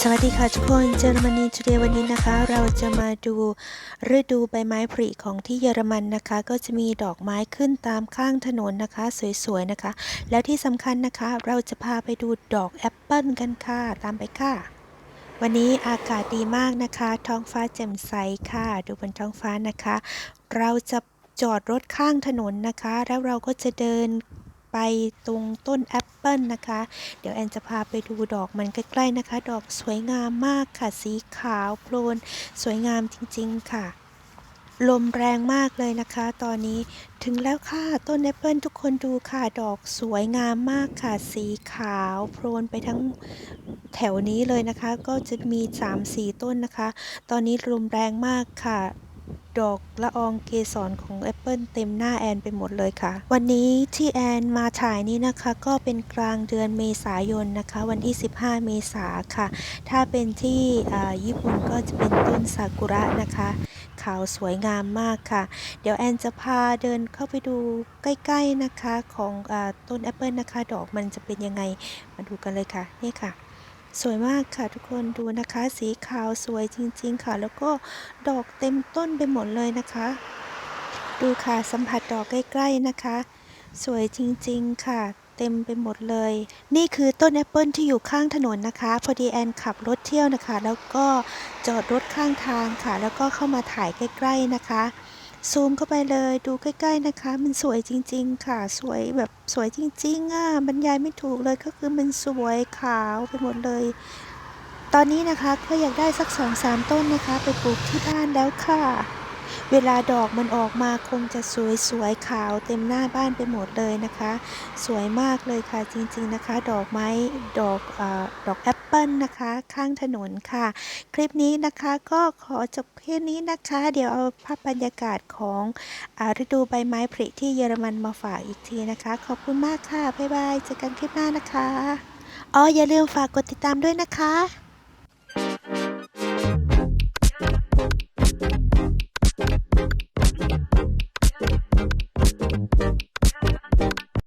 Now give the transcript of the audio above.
สวัสดีค่ะทุกคนเยอรมนีจูเดย์วันนี้นะคะ เราจะมาดูฤดูใบไม้ผลิของที่เยอรมันนะคะ ก็จะมีดอกไม้ขึ้นตามข้างถนนนะคะ สวยๆนะคะ แล้วที่สำคัญนะคะ เราจะพาไปดูดอกแอปเปิลกันค่ะ ตามไปค่ะ วันนี้อากาศดีมากนะคะ ท้องฟ้าแจ่มใสค่ะ ดูบนท้องฟ้านะคะ เราจะจอดรถข้างถนนนะคะ แล้วเราก็จะเดิน ไปตรงต้นแอปเปิลนะคะ เดี๋ยวแอนจะพาไปดูดอกมันใกล้ๆนะคะ ดอกสวยงามมากค่ะ สีขาวโพลนสวยงามจริงๆค่ะ ลมแรงมากเลยนะคะ ตอนนี้ถึงแล้วค่ะ ต้นแอปเปิลทุกคนดูค่ะ ดอกสวยงามมากค่ะ สีขาวโพลนไปทั้งแถวนี้เลยนะคะ ก็จะมี 3-4 ต้นนะคะ ตอนนี้ลมแรงมากค่ะ ดอกละอองเกสรของแอปเปิลเต็มหน้าแอนไปหมดเลยค่ะ วันนี้ที่แอนมาถ่ายนี้นะคะ ก็เป็นกลางเดือนเมษายนนะคะ วันที่ 15 เมษาค่ะ ถ้าเป็นที่ญี่ปุ่นก็จะเป็นต้นซากุระนะคะขาวสวยงามมากค่ะ เดี๋ยวแอนจะพาเดินเข้าไปดูใกล้ๆนะคะของอต้นแอปเปิลนะคะ ดอกมันจะเป็นยังไงมาดูกันเลยค่ะนี่ค่ะ สวยมากค่ะทุกคนดูนะคะ สีขาวสวยจริง ๆ ค่ะ แล้วก็ดอกเต็มต้นไปหมดเลยนะคะ ดูค่ะสัมผัสดอกใกล้ๆนะคะ สวยจริง ๆ ค่ะเต็มไปหมดเลย นี่คือต้นแอปเปิลที่อยู่ข้างถนนนะคะ พอดีแอนขับรถเที่ยวนะคะ แล้วก็จอดรถข้างทางค่ะ แล้วก็เข้ามาถ่ายใกล้ ๆนะคะ ซูมเข้าไปเลยดูใกล้ ๆนะคะ มันสวยจริง ๆ ค่ะ สวยแบบสวยจริง ๆอะบรรยายไม่ถูกเลยก็คือมันสวยขาวไปหมดเลย ตอนนี้นะคะก็อยากได้สักสองสามต้นนะคะ ไปปลูกที่บ้านแล้วค่ะ เวลาดอกมันออกมาคงจะสวยสวยๆขาวเต็มหน้าบ้านไปหมดเลยนะคะ สวยมากเลยค่ะจริงๆนะคะ ดอกไม้ดอกเออดอกแอปเปิลนะคะข้างถนนค่ะ คลิปนี้นะคะก็ขอจบแค่นี้นะคะ เดี๋ยวเอาภาพบรรยากาศของอาฤดูใบไม้ผลิที่เยอรมันมาฝากอีกทีนะคะ ขอบคุณมากค่ะบ๊ายบายเจอกันคลิปหน้านะคะอ๋ออย่าลืมฝากกดติดตามด้วยนะคะ